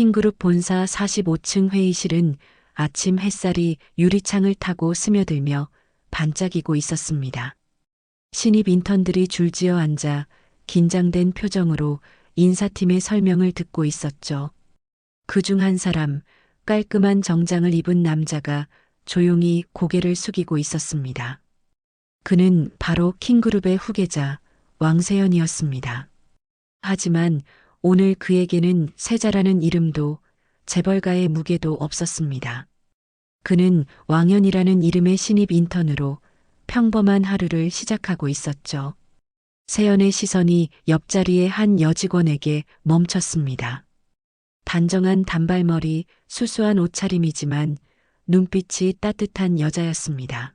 킹그룹 본사 45층 회의실은 아침 햇살이 유리창을 타고 스며들며 반짝이고 있었습니다. 신입 인턴들이 줄지어 앉아 긴장된 표정으로 인사팀의 설명을 듣고 있었죠. 그 중 한 사람, 깔끔한 정장을 입은 남자가 조용히 고개를 숙이고 있었습니다. 그는 바로 킹그룹의 후계자 왕세연이었습니다. 하지만 오늘 그에게는 세자라는 이름도 재벌가의 무게도 없었습니다. 그는 왕연이라는 이름의 신입 인턴으로 평범한 하루를 시작하고 있었죠. 세연의 시선이 옆자리의 한 여직원에게 멈췄습니다. 단정한 단발머리, 수수한 옷차림이지만 눈빛이 따뜻한 여자였습니다.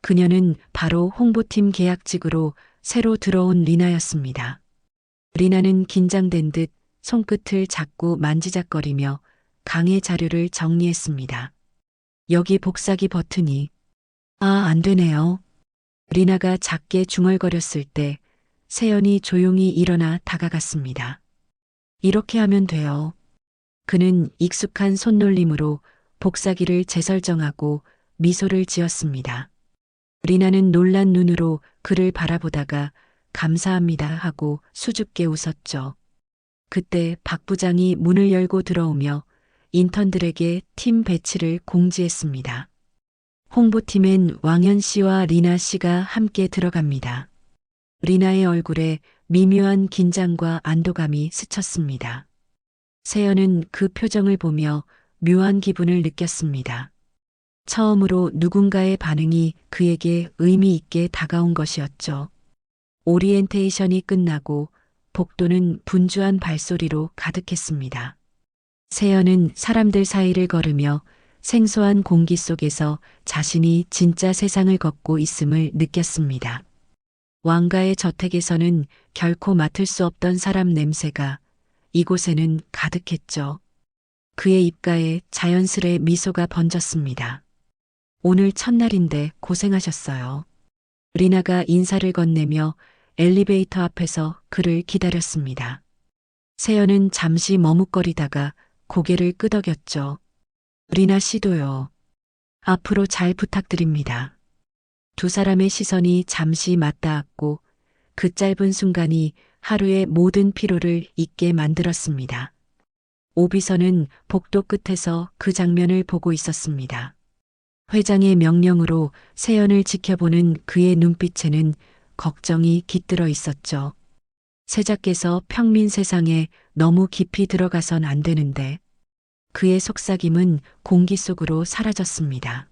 그녀는 바로 홍보팀 계약직으로 새로 들어온 리나였습니다. 리나는 긴장된 듯 손끝을 자꾸 만지작거리며 강의 자료를 정리했습니다. 여기 복사기 버튼이 아, 안 되네요. 리나가 작게 중얼거렸을 때 세연이 조용히 일어나 다가갔습니다. 이렇게 하면 돼요. 그는 익숙한 손놀림으로 복사기를 재설정하고 미소를 지었습니다. 리나는 놀란 눈으로 그를 바라보다가 감사합니다 하고 수줍게 웃었죠. 그때 박 부장이 문을 열고 들어오며 인턴들에게 팀 배치를 공지했습니다. 홍보팀엔 왕현 씨와 리나 씨가 함께 들어갑니다. 리나의 얼굴에 미묘한 긴장과 안도감이 스쳤습니다. 세연은 그 표정을 보며 묘한 기분을 느꼈습니다. 처음으로 누군가의 반응이 그에게 의미 있게 다가온 것이었죠. 오리엔테이션이 끝나고 복도는 분주한 발소리로 가득했습니다. 세연은 사람들 사이를 걸으며 생소한 공기 속에서 자신이 진짜 세상을 걷고 있음을 느꼈습니다. 왕가의 저택에서는 결코 맡을 수 없던 사람 냄새가 이곳에는 가득했죠. 그의 입가에 자연스레 미소가 번졌습니다. 오늘 첫날인데 고생하셨어요. 리나가 인사를 건네며 엘리베이터 앞에서 그를 기다렸습니다. 세연은 잠시 머뭇거리다가 고개를 끄덕였죠. 리나 씨도요. 앞으로 잘 부탁드립니다. 두 사람의 시선이 잠시 맞닿았고 그 짧은 순간이 하루의 모든 피로를 잊게 만들었습니다. 오비서는 복도 끝에서 그 장면을 보고 있었습니다. 회장의 명령으로 세연을 지켜보는 그의 눈빛에는 걱정이 깃들어 있었죠. 세자께서 평민 세상에 너무 깊이 들어가선 안 되는데 그의 속삭임은 공기 속으로 사라졌습니다.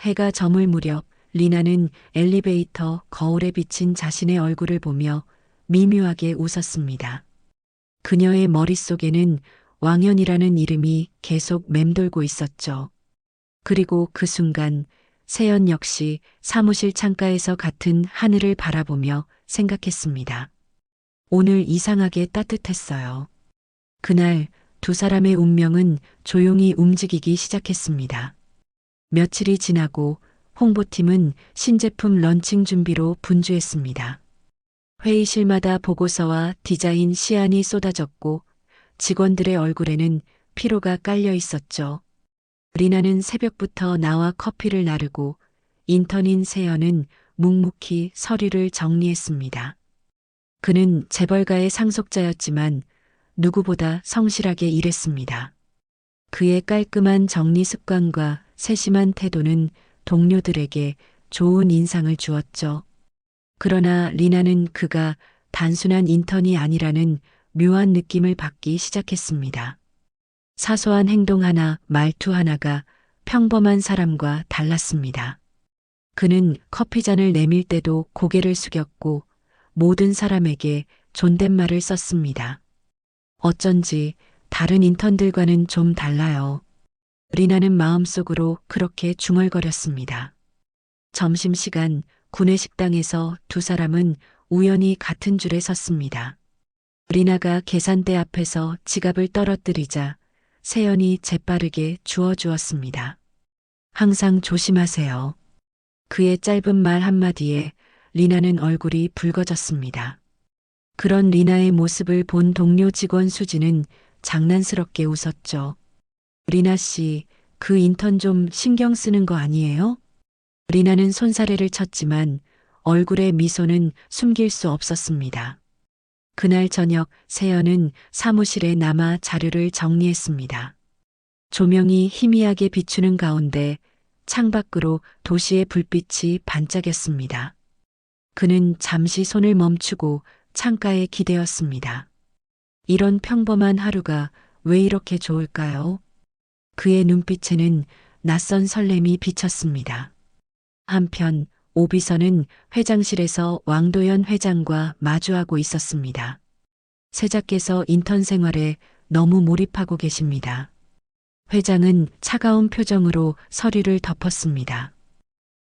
해가 저물 무렵 리나는 엘리베이터 거울에 비친 자신의 얼굴을 보며 미묘하게 웃었습니다. 그녀의 머릿속에는 왕연이라는 이름이 계속 맴돌고 있었죠. 그리고 그 순간 세연 역시 사무실 창가에서 같은 하늘을 바라보며 생각했습니다. 오늘 이상하게 따뜻했어요. 그날 두 사람의 운명은 조용히 움직이기 시작했습니다. 며칠이 지나고 홍보팀은 신제품 런칭 준비로 분주했습니다. 회의실마다 보고서와 디자인 시안이 쏟아졌고 직원들의 얼굴에는 피로가 깔려 있었죠. 리나는 새벽부터 나와 커피를 나르고 인턴인 세연은 묵묵히 서류를 정리했습니다. 그는 재벌가의 상속자였지만 누구보다 성실하게 일했습니다. 그의 깔끔한 정리 습관과 세심한 태도는 동료들에게 좋은 인상을 주었죠. 그러나 리나는 그가 단순한 인턴이 아니라는 묘한 느낌을 받기 시작했습니다. 사소한 행동 하나, 말투 하나가 평범한 사람과 달랐습니다. 그는 커피잔을 내밀 때도 고개를 숙였고 모든 사람에게 존댓말을 썼습니다. 어쩐지 다른 인턴들과는 좀 달라요. 리나는 마음속으로 그렇게 중얼거렸습니다. 점심시간 구내식당에서 두 사람은 우연히 같은 줄에 섰습니다. 리나가 계산대 앞에서 지갑을 떨어뜨리자 세연이 재빠르게 주워주었습니다. 항상 조심하세요. 그의 짧은 말 한마디에 리나는 얼굴이 붉어졌습니다. 그런 리나의 모습을 본 동료 직원 수지는 장난스럽게 웃었죠. 리나 씨, 그 인턴 좀 신경 쓰는 거 아니에요? 리나는 손사래를 쳤지만 얼굴의 미소는 숨길 수 없었습니다. 그날 저녁 세연은 사무실에 남아 자료를 정리했습니다. 조명이 희미하게 비추는 가운데 창밖으로 도시의 불빛이 반짝였습니다. 그는 잠시 손을 멈추고 창가에 기대었습니다. 이런 평범한 하루가 왜 이렇게 좋을까요? 그의 눈빛에는 낯선 설렘이 비쳤습니다. 한편 오비서는 회장실에서 왕도연 회장과 마주하고 있었습니다. 세자께서 인턴 생활에 너무 몰입하고 계십니다. 회장은 차가운 표정으로 서류를 덮었습니다.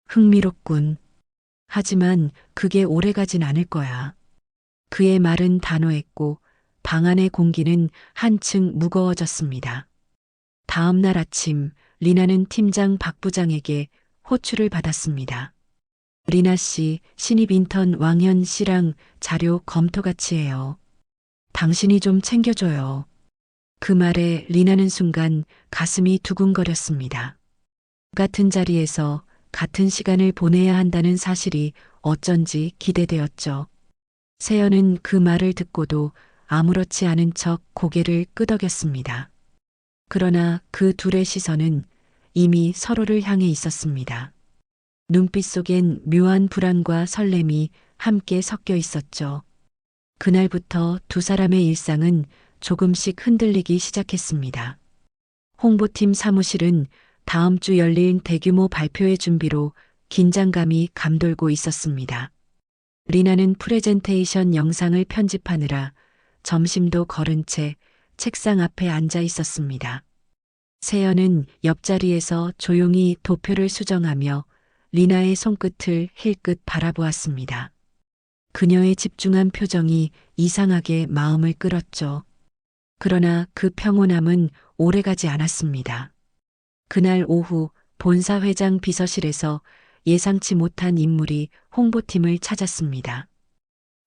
흥미롭군. 하지만 그게 오래가진 않을 거야. 그의 말은 단호했고 방 안의 공기는 한층 무거워졌습니다. 다음 날 아침 리나는 팀장 박 부장에게 호출을 받았습니다. 리나 씨, 신입 인턴 왕현 씨랑 자료 검토 같이 해요. 당신이 좀 챙겨줘요. 그 말에 리나는 순간 가슴이 두근거렸습니다. 같은 자리에서 같은 시간을 보내야 한다는 사실이 어쩐지 기대되었죠. 세연은 그 말을 듣고도 아무렇지 않은 척 고개를 끄덕였습니다. 그러나 그 둘의 시선은 이미 서로를 향해 있었습니다. 눈빛 속엔 묘한 불안과 설렘이 함께 섞여 있었죠. 그날부터 두 사람의 일상은 조금씩 흔들리기 시작했습니다. 홍보팀 사무실은 다음 주 열릴 대규모 발표회 준비로 긴장감이 감돌고 있었습니다. 리나는 프레젠테이션 영상을 편집하느라 점심도 거른 채 책상 앞에 앉아 있었습니다. 세연은 옆자리에서 조용히 도표를 수정하며 리나의 손끝을 힐끗 바라보았습니다. 그녀의 집중한 표정이 이상하게 마음을 끌었죠. 그러나 그 평온함은 오래가지 않았습니다. 그날 오후 본사 회장 비서실에서 예상치 못한 인물이 홍보팀을 찾았습니다.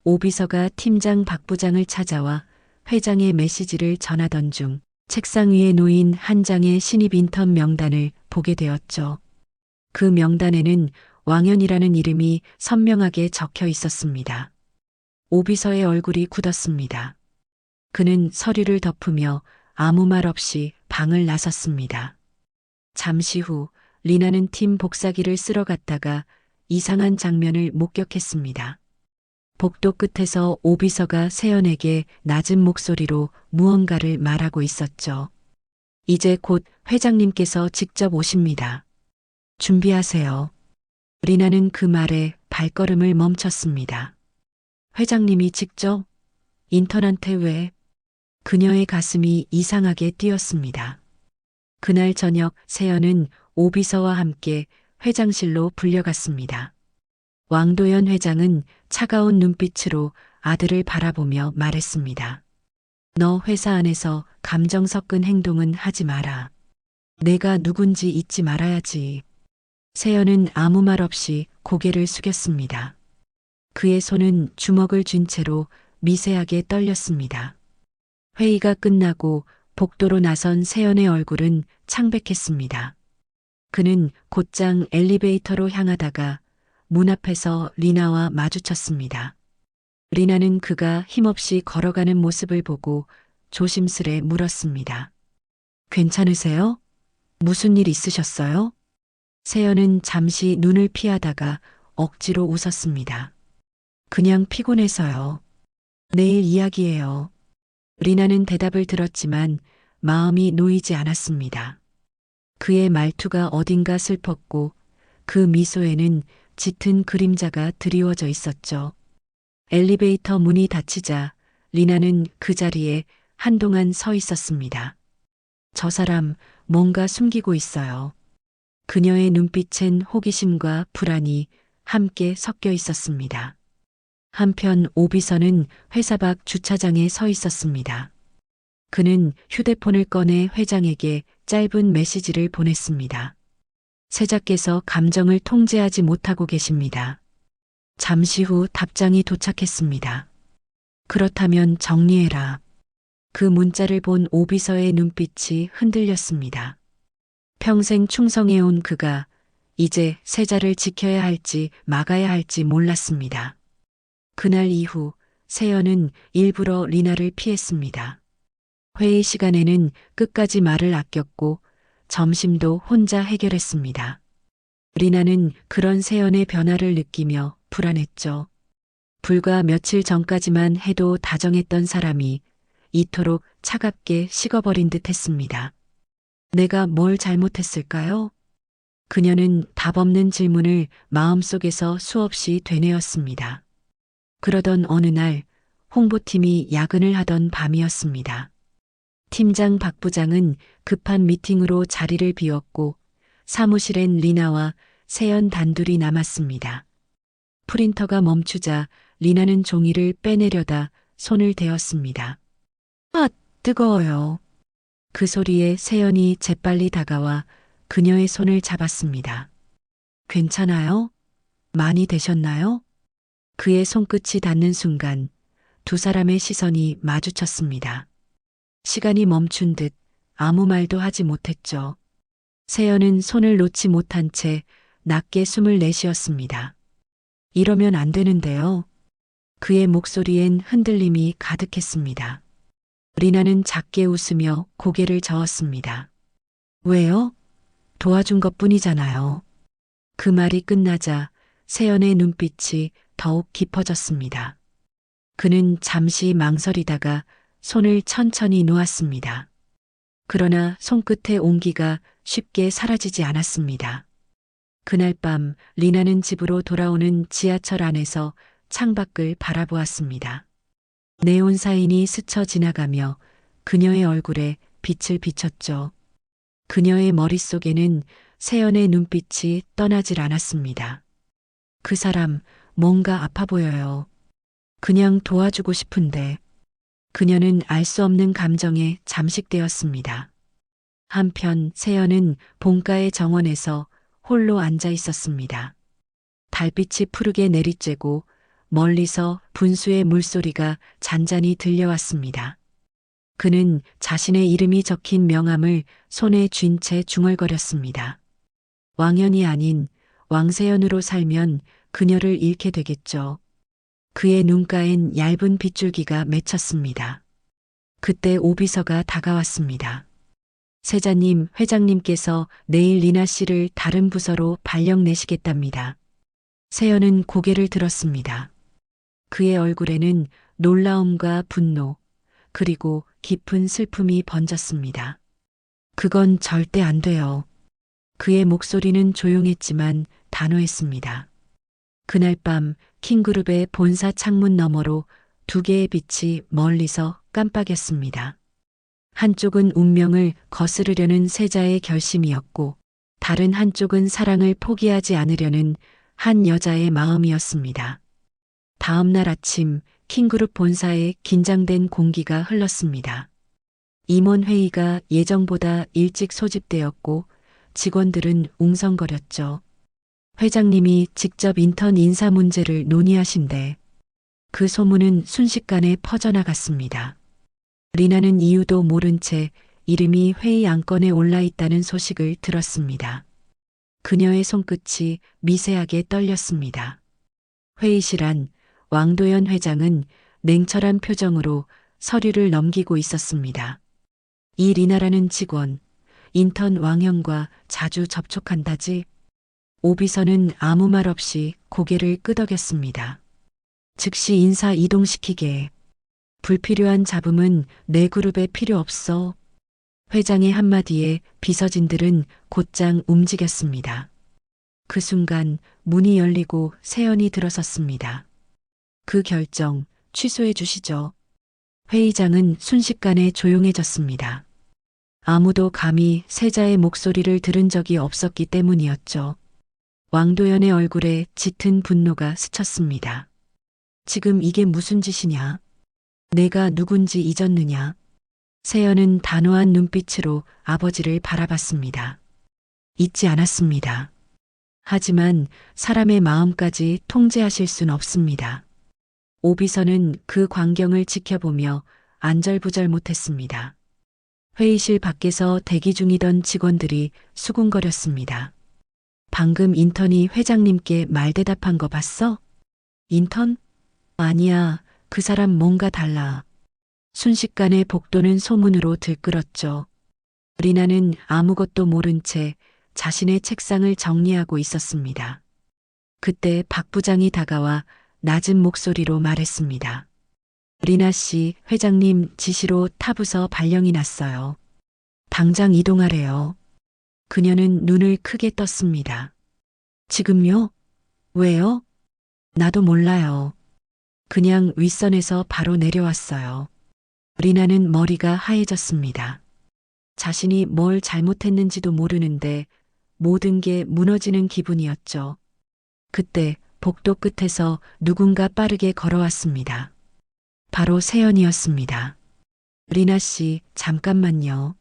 오 비서가 팀장 박 부장을 찾아와 회장의 메시지를 전하던 중 책상 위에 놓인 한 장의 신입 인턴 명단을 보게 되었죠. 그 명단에는 왕현이라는 이름이 선명하게 적혀 있었습니다. 오비서의 얼굴이 굳었습니다. 그는 서류를 덮으며 아무 말 없이 방을 나섰습니다. 잠시 후 리나는 팀 복사기를 쓸어 갔다가 이상한 장면을 목격했습니다. 복도 끝에서 오비서가 세연에게 낮은 목소리로 무언가를 말하고 있었죠. 이제 곧 회장님께서 직접 오십니다. 준비하세요. 리나는 그 말에 발걸음을 멈췄습니다. 회장님이 직접 인턴한테 왜 그녀의 가슴이 이상하게 뛰었습니다. 그날 저녁 세연은 오비서와 함께 회장실로 불려갔습니다. 왕도연 회장은 차가운 눈빛으로 아들을 바라보며 말했습니다. 너 회사 안에서 감정 섞은 행동은 하지 마라. 내가 누군지 잊지 말아야지. 세연은 아무 말 없이 고개를 숙였습니다. 그의 손은 주먹을 쥔 채로 미세하게 떨렸습니다. 회의가 끝나고 복도로 나선 세연의 얼굴은 창백했습니다. 그는 곧장 엘리베이터로 향하다가 문 앞에서 리나와 마주쳤습니다. 리나는 그가 힘없이 걸어가는 모습을 보고 조심스레 물었습니다. 괜찮으세요? 무슨 일 있으셨어요? 세연은 잠시 눈을 피하다가 억지로 웃었습니다. 그냥 피곤해서요. 내일 이야기해요. 리나는 대답을 들었지만 마음이 놓이지 않았습니다. 그의 말투가 어딘가 슬펐고 그 미소에는 짙은 그림자가 드리워져 있었죠. 엘리베이터 문이 닫히자 리나는 그 자리에 한동안 서 있었습니다. 저 사람 뭔가 숨기고 있어요. 그녀의 눈빛엔 호기심과 불안이 함께 섞여 있었습니다. 한편 오비서는 회사 밖 주차장에 서 있었습니다. 그는 휴대폰을 꺼내 회장에게 짧은 메시지를 보냈습니다. 세자께서 감정을 통제하지 못하고 계십니다. 잠시 후 답장이 도착했습니다. 그렇다면 정리해라. 그 문자를 본 오비서의 눈빛이 흔들렸습니다. 평생 충성해온 그가 이제 세자를 지켜야 할지 막아야 할지 몰랐습니다. 그날 이후 세연은 일부러 리나를 피했습니다. 회의 시간에는 끝까지 말을 아꼈고 점심도 혼자 해결했습니다. 리나는 그런 세연의 변화를 느끼며 불안했죠. 불과 며칠 전까지만 해도 다정했던 사람이 이토록 차갑게 식어버린 듯 했습니다. 내가 뭘 잘못했을까요? 그녀는 답 없는 질문을 마음속에서 수없이 되뇌었습니다. 그러던 어느 날 홍보팀이 야근을 하던 밤이었습니다. 팀장 박 부장은 급한 미팅으로 자리를 비웠고 사무실엔 리나와 세연 단둘이 남았습니다. 프린터가 멈추자 리나는 종이를 빼내려다 손을 대었습니다. 아, 뜨거워요. 그 소리에 세연이 재빨리 다가와 그녀의 손을 잡았습니다. 괜찮아요? 많이 되셨나요? 그의 손끝이 닿는 순간 두 사람의 시선이 마주쳤습니다. 시간이 멈춘 듯 아무 말도 하지 못했죠. 세연은 손을 놓지 못한 채 낮게 숨을 내쉬었습니다. 이러면 안 되는데요. 그의 목소리엔 흔들림이 가득했습니다. 리나는 작게 웃으며 고개를 저었습니다. 왜요? 도와준 것 뿐이잖아요. 그 말이 끝나자 세연의 눈빛이 더욱 깊어졌습니다. 그는 잠시 망설이다가 손을 천천히 놓았습니다. 그러나 손끝의 온기가 쉽게 사라지지 않았습니다. 그날 밤 리나는 집으로 돌아오는 지하철 안에서 창밖을 바라보았습니다. 네온 사인이 스쳐 지나가며 그녀의 얼굴에 빛을 비췄죠. 그녀의 머릿속에는 세연의 눈빛이 떠나질 않았습니다. 그 사람 뭔가 아파 보여요. 그냥 도와주고 싶은데 그녀는 알 수 없는 감정에 잠식되었습니다. 한편 세연은 본가의 정원에서 홀로 앉아 있었습니다. 달빛이 푸르게 내리쬐고 멀리서 분수의 물소리가 잔잔히 들려왔습니다. 그는 자신의 이름이 적힌 명함을 손에 쥔 채 중얼거렸습니다. 왕연이 아닌 왕세연으로 살면 그녀를 잃게 되겠죠. 그의 눈가엔 얇은 빗줄기가 맺혔습니다. 그때 오비서가 다가왔습니다. 세자님, 회장님께서 내일 리나 씨를 다른 부서로 발령 내시겠답니다. 세연은 고개를 들었습니다. 그의 얼굴에는 놀라움과 분노, 그리고 깊은 슬픔이 번졌습니다. 그건 절대 안 돼요. 그의 목소리는 조용했지만 단호했습니다. 그날 밤 킹그룹의 본사 창문 너머로 두 개의 빛이 멀리서 깜빡였습니다. 한쪽은 운명을 거스르려는 세자의 결심이었고, 다른 한쪽은 사랑을 포기하지 않으려는 한 여자의 마음이었습니다. 다음 날 아침 킹그룹 본사에 긴장된 공기가 흘렀습니다. 임원 회의가 예정보다 일찍 소집되었고 직원들은 웅성거렸죠. 회장님이 직접 인턴 인사 문제를 논의하신대. 그 소문은 순식간에 퍼져나갔습니다. 리나는 이유도 모른 채 이름이 회의 안건에 올라 있다는 소식을 들었습니다. 그녀의 손끝이 미세하게 떨렸습니다. 회의실 안 왕도연 회장은 냉철한 표정으로 서류를 넘기고 있었습니다. 이 리나라는 직원, 인턴 왕영과 자주 접촉한다지. 오비서는 아무 말 없이 고개를 끄덕였습니다. 즉시 인사 이동시키게. 불필요한 잡음은 내 그룹에 필요 없어. 회장의 한마디에 비서진들은 곧장 움직였습니다. 그 순간 문이 열리고 세연이 들어섰습니다. 그 결정 취소해 주시죠. 회의장은 순식간에 조용해졌습니다. 아무도 감히 세자의 목소리를 들은 적이 없었기 때문이었죠. 왕도연의 얼굴에 짙은 분노가 스쳤습니다. 지금 이게 무슨 짓이냐? 내가 누군지 잊었느냐? 세연은 단호한 눈빛으로 아버지를 바라봤습니다. 잊지 않았습니다. 하지만 사람의 마음까지 통제하실 순 없습니다. 오비서는 그 광경을 지켜보며 안절부절 못했습니다. 회의실 밖에서 대기 중이던 직원들이 수군거렸습니다. 방금 인턴이 회장님께 말대답한 거 봤어? 인턴? 아니야. 그 사람 뭔가 달라. 순식간에 복도는 소문으로 들끓었죠. 리나는 아무것도 모른 채 자신의 책상을 정리하고 있었습니다. 그때 박 부장이 다가와 낮은 목소리로 말했습니다. 리나 씨, 회장님 지시로 타부서 발령이 났어요. 당장 이동하래요. 그녀는 눈을 크게 떴습니다. 지금요? 왜요? 나도 몰라요. 그냥 윗선에서 바로 내려왔어요. 리나는 머리가 하얘졌습니다. 자신이 뭘 잘못했는지도 모르는데 모든 게 무너지는 기분이었죠. 그때 복도 끝에서 누군가 빠르게 걸어왔습니다. 바로 세연이었습니다. 리나 씨, 잠깐만요.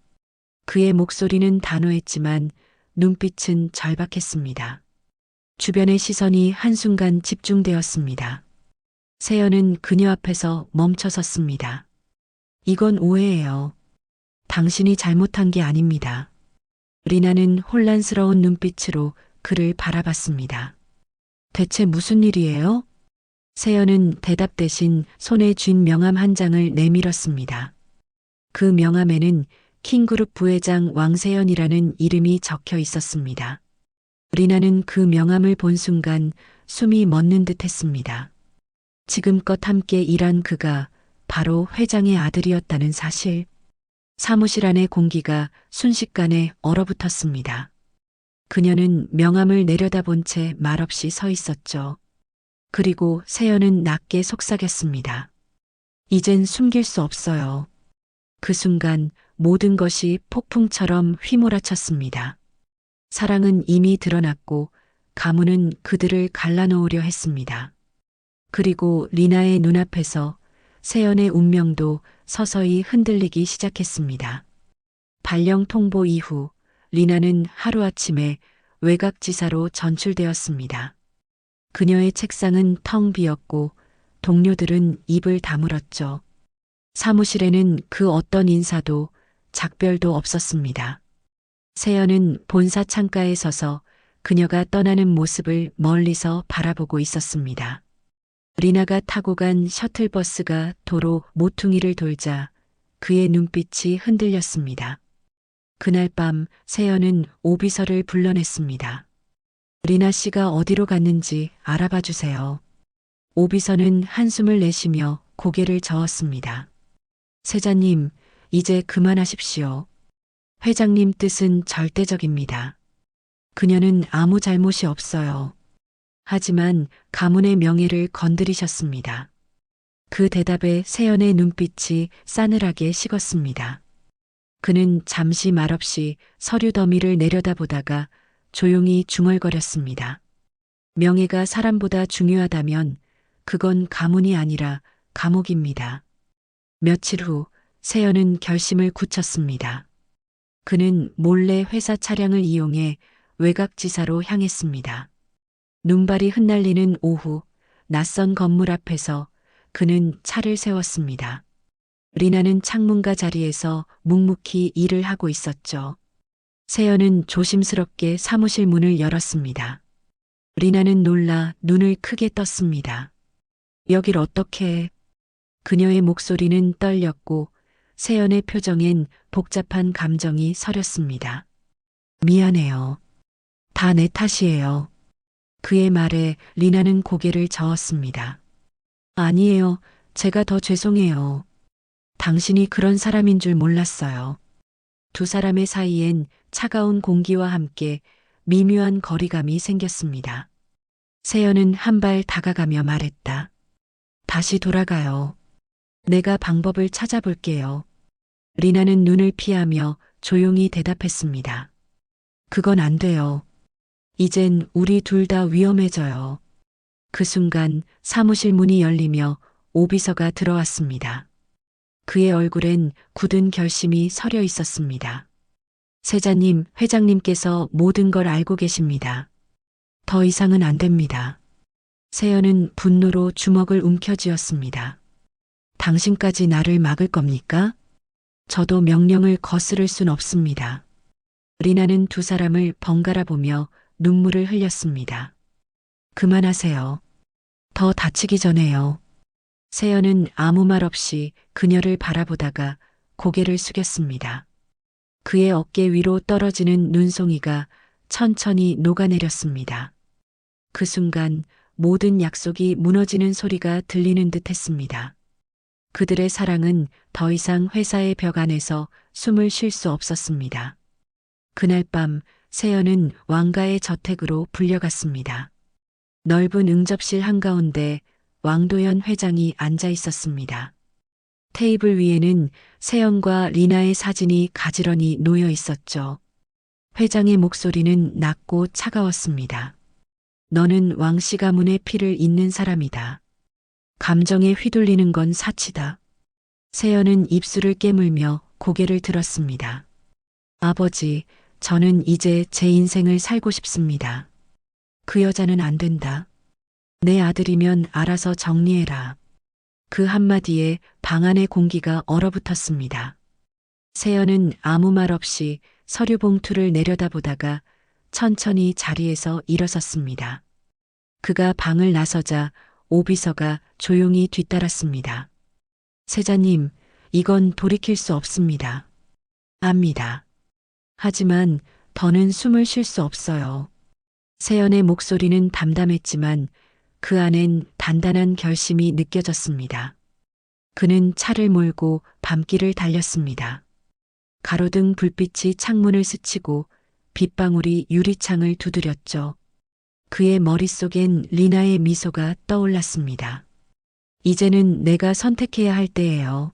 그의 목소리는 단호했지만 눈빛은 절박했습니다. 주변의 시선이 한순간 집중되었습니다. 세연은 그녀 앞에서 멈춰 섰습니다. 이건 오해예요. 당신이 잘못한 게 아닙니다. 리나는 혼란스러운 눈빛으로 그를 바라봤습니다. 대체 무슨 일이에요? 세연은 대답 대신 손에 쥔 명함 한 장을 내밀었습니다. 그 명함에는 킹그룹 부회장 왕세연이라는 이름이 적혀 있었습니다. 리나는 그 명함을 본 순간 숨이 멎는 듯 했습니다. 지금껏 함께 일한 그가 바로 회장의 아들이었다는 사실. 사무실 안의 공기가 순식간에 얼어붙었습니다. 그녀는 명함을 내려다본 채 말없이 서 있었죠. 그리고 세연은 낮게 속삭였습니다. 이젠 숨길 수 없어요. 그 순간 모든 것이 폭풍처럼 휘몰아쳤습니다. 사랑은 이미 드러났고 가문은 그들을 갈라놓으려 했습니다. 그리고 리나의 눈앞에서 세연의 운명도 서서히 흔들리기 시작했습니다. 발령 통보 이후 리나는 하루아침에 외곽지사로 전출되었습니다. 그녀의 책상은 텅 비었고 동료들은 입을 다물었죠. 사무실에는 그 어떤 인사도 작별도 없었습니다. 세연은 본사 창가에 서서 그녀가 떠나는 모습을 멀리서 바라보고 있었습니다. 리나가 타고 간 셔틀버스가 도로 모퉁이를 돌자 그의 눈빛이 흔들렸습니다. 그날 밤 세연은 오비서를 불러냈습니다. 리나 씨가 어디로 갔는지 알아봐 주세요. 오비서는 한숨을 내쉬며 고개를 저었습니다. 세자님, 이제 그만하십시오. 회장님 뜻은 절대적입니다. 그녀는 아무 잘못이 없어요. 하지만 가문의 명예를 건드리셨습니다. 그 대답에 세연의 눈빛이 싸늘하게 식었습니다. 그는 잠시 말없이 서류 더미를 내려다보다가 조용히 중얼거렸습니다. 명예가 사람보다 중요하다면 그건 가문이 아니라 감옥입니다. 며칠 후 세연은 결심을 굳혔습니다. 그는 몰래 회사 차량을 이용해 외곽지사로 향했습니다. 눈발이 흩날리는 오후 낯선 건물 앞에서 그는 차를 세웠습니다. 리나는 창문가 자리에서 묵묵히 일을 하고 있었죠. 세연은 조심스럽게 사무실 문을 열었습니다. 리나는 놀라 눈을 크게 떴습니다. 여길 어떻게 해? 그녀의 목소리는 떨렸고 세연의 표정엔 복잡한 감정이 서렸습니다. 미안해요. 다 내 탓이에요. 그의 말에 리나는 고개를 저었습니다. 아니에요. 제가 더 죄송해요. 당신이 그런 사람인 줄 몰랐어요. 두 사람의 사이엔 차가운 공기와 함께 미묘한 거리감이 생겼습니다. 세연은 한 발 다가가며 말했다. 다시 돌아가요. 내가 방법을 찾아볼게요. 리나는 눈을 피하며 조용히 대답했습니다. 그건 안 돼요. 이젠 우리 둘 다 위험해져요. 그 순간 사무실 문이 열리며 오비서가 들어왔습니다. 그의 얼굴엔 굳은 결심이 서려 있었습니다. 세자님, 회장님께서 모든 걸 알고 계십니다. 더 이상은 안 됩니다. 세연은 분노로 주먹을 움켜쥐었습니다. 당신까지 나를 막을 겁니까? 저도 명령을 거스를 순 없습니다. 리나는 두 사람을 번갈아 보며 눈물을 흘렸습니다. 그만하세요. 더 다치기 전에요. 세연은 아무 말 없이 그녀를 바라보다가 고개를 숙였습니다. 그의 어깨 위로 떨어지는 눈송이가 천천히 녹아내렸습니다. 그 순간 모든 약속이 무너지는 소리가 들리는 듯 했습니다. 그들의 사랑은 더 이상 회사의 벽 안에서 숨을 쉴 수 없었습니다. 그날 밤 세연은 왕가의 저택으로 불려갔습니다. 넓은 응접실 한가운데 왕도현 회장이 앉아 있었습니다. 테이블 위에는 세연과 리나의 사진이 가지런히 놓여 있었죠. 회장의 목소리는 낮고 차가웠습니다. 너는 왕씨 가문의 피를 잇는 사람이다. 감정에 휘둘리는 건 사치다. 세연은 입술을 깨물며 고개를 들었습니다. 아버지, 저는 이제 제 인생을 살고 싶습니다. 그 여자는 안 된다. 내 아들이면 알아서 정리해라. 그 한마디에 방 안의 공기가 얼어붙었습니다. 세연은 아무 말 없이 서류 봉투를 내려다보다가 천천히 자리에서 일어섰습니다. 그가 방을 나서자 오비서가 조용히 뒤따랐습니다. 세자님, 이건 돌이킬 수 없습니다. 압니다. 하지만 더는 숨을 쉴 수 없어요. 세연의 목소리는 담담했지만 그 안엔 단단한 결심이 느껴졌습니다. 그는 차를 몰고 밤길을 달렸습니다. 가로등 불빛이 창문을 스치고 빗방울이 유리창을 두드렸죠. 그의 머릿속엔 리나의 미소가 떠올랐습니다. 이제는 내가 선택해야 할 때예요.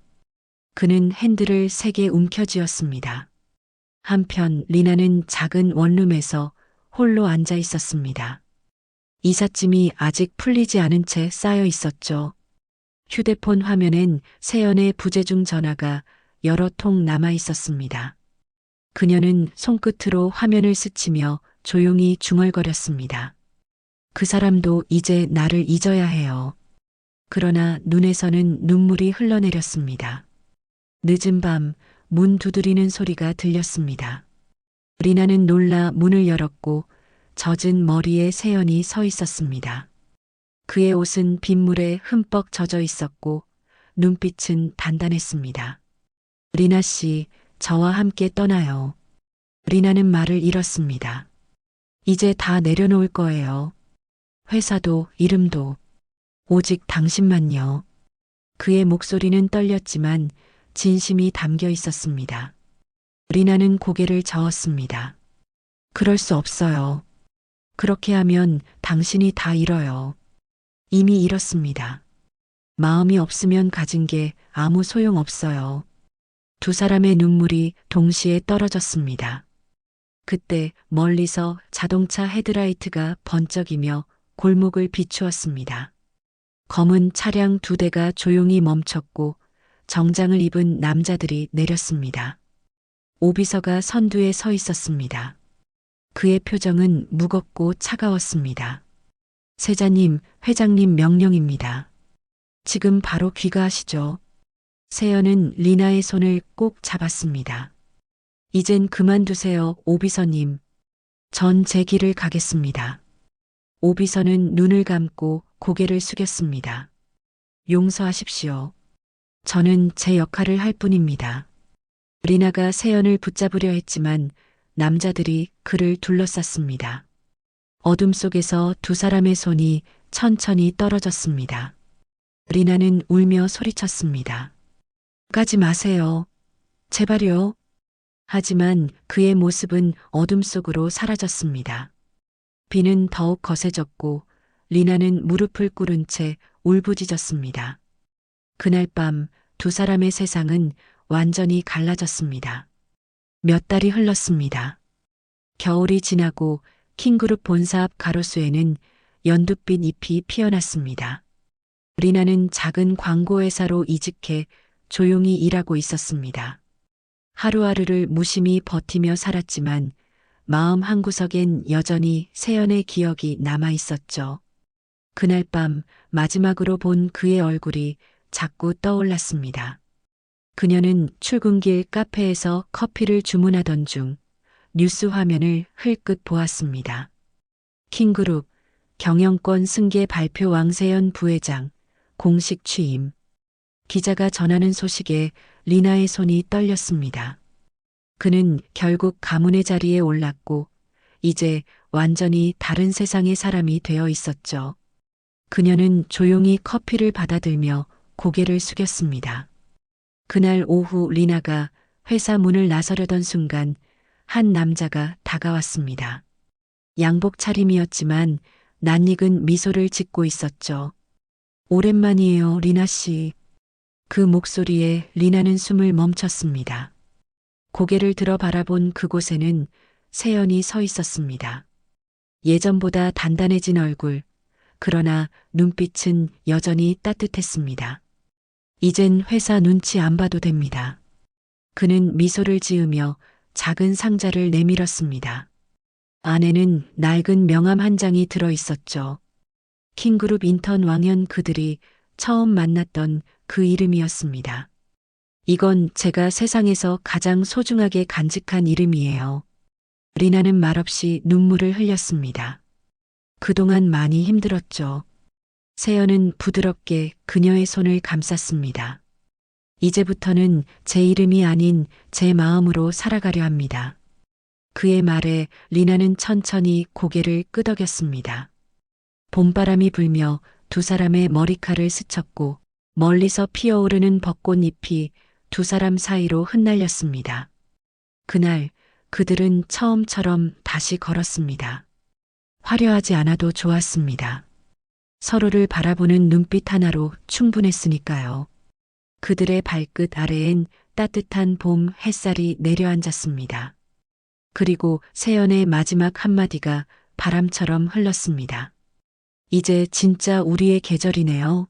그는 핸들을 세게 움켜쥐었습니다. 한편 리나는 작은 원룸에서 홀로 앉아 있었습니다. 이삿짐이 아직 풀리지 않은 채 쌓여 있었죠. 휴대폰 화면엔 세연의 부재중 전화가 여러 통 남아 있었습니다. 그녀는 손끝으로 화면을 스치며 조용히 중얼거렸습니다. 그 사람도 이제 나를 잊어야 해요. 그러나 눈에서는 눈물이 흘러내렸습니다. 늦은 밤 문 두드리는 소리가 들렸습니다. 리나는 놀라 문을 열었고 젖은 머리에 세연이 서 있었습니다. 그의 옷은 빗물에 흠뻑 젖어 있었고 눈빛은 단단했습니다. 리나 씨, 저와 함께 떠나요. 리나는 말을 잃었습니다. 이제 다 내려놓을 거예요. 회사도 이름도 오직 당신만요. 그의 목소리는 떨렸지만 진심이 담겨 있었습니다. 리나는 고개를 저었습니다. 그럴 수 없어요. 그렇게 하면 당신이 다 잃어요. 이미 잃었습니다. 마음이 없으면 가진 게 아무 소용 없어요. 두 사람의 눈물이 동시에 떨어졌습니다. 그때 멀리서 자동차 헤드라이트가 번쩍이며 골목을 비추었습니다. 검은 차량 두 대가 조용히 멈췄고 정장을 입은 남자들이 내렸습니다. 오비서가 선두에 서 있었습니다. 그의 표정은 무겁고 차가웠습니다. 세자님, 회장님 명령입니다. 지금 바로 귀가하시죠. 세연은 리나의 손을 꼭 잡았습니다. 이젠 그만두세요, 오비서님. 전 제 길을 가겠습니다. 오비서는 눈을 감고 고개를 숙였습니다. 용서하십시오. 저는 제 역할을 할 뿐입니다. 리나가 세연을 붙잡으려 했지만 남자들이 그를 둘러쌌습니다. 어둠 속에서 두 사람의 손이 천천히 떨어졌습니다. 리나는 울며 소리쳤습니다. 가지 마세요. 제발요. 하지만 그의 모습은 어둠 속으로 사라졌습니다. 비는 더욱 거세졌고 리나는 무릎을 꿇은 채 울부짖었습니다. 그날 밤 두 사람의 세상은 완전히 갈라졌습니다. 몇 달이 흘렀습니다. 겨울이 지나고 킹그룹 본사 앞 가로수에는 연두빛 잎이 피어났습니다. 리나는 작은 광고회사로 이직해 조용히 일하고 있었습니다. 하루하루를 무심히 버티며 살았지만 마음 한구석엔 여전히 세연의 기억이 남아 있었죠. 그날 밤 마지막으로 본 그의 얼굴이 자꾸 떠올랐습니다. 그녀는 출근길 카페에서 커피를 주문하던 중 뉴스 화면을 흘끗 보았습니다. 킹그룹 경영권 승계 발표 왕세현 부회장 공식 취임. 기자가 전하는 소식에 리나의 손이 떨렸습니다. 그는 결국 가문의 자리에 올랐고 이제 완전히 다른 세상의 사람이 되어 있었죠. 그녀는 조용히 커피를 받아들며 고개를 숙였습니다. 그날 오후 리나가 회사 문을 나서려던 순간 한 남자가 다가왔습니다. 양복 차림이었지만 낯익은 미소를 짓고 있었죠. 오랜만이에요, 리나 씨. 그 목소리에 리나는 숨을 멈췄습니다. 고개를 들어 바라본 그곳에는 세연이 서 있었습니다. 예전보다 단단해진 얼굴, 그러나 눈빛은 여전히 따뜻했습니다. 이젠 회사 눈치 안 봐도 됩니다. 그는 미소를 지으며 작은 상자를 내밀었습니다. 안에는 낡은 명함 한 장이 들어 있었죠. 킹그룹 인턴 왕현 그들이 처음 만났던 그 이름이었습니다. 이건 제가 세상에서 가장 소중하게 간직한 이름이에요. 리나는 말없이 눈물을 흘렸습니다. 그동안 많이 힘들었죠. 세연은 부드럽게 그녀의 손을 감쌌습니다. 이제부터는 제 이름이 아닌 제 마음으로 살아가려 합니다. 그의 말에 리나는 천천히 고개를 끄덕였습니다. 봄바람이 불며 두 사람의 머리칼을 스쳤고 멀리서 피어오르는 벚꽃잎이 두 사람 사이로 흩날렸습니다. 그날 그들은 처음처럼 다시 걸었습니다. 화려하지 않아도 좋았습니다. 서로를 바라보는 눈빛 하나로 충분했으니까요. 그들의 발끝 아래엔 따뜻한 봄 햇살이 내려앉았습니다. 그리고 세연의 마지막 한마디가 바람처럼 흘렀습니다. 이제 진짜 우리의 계절이네요.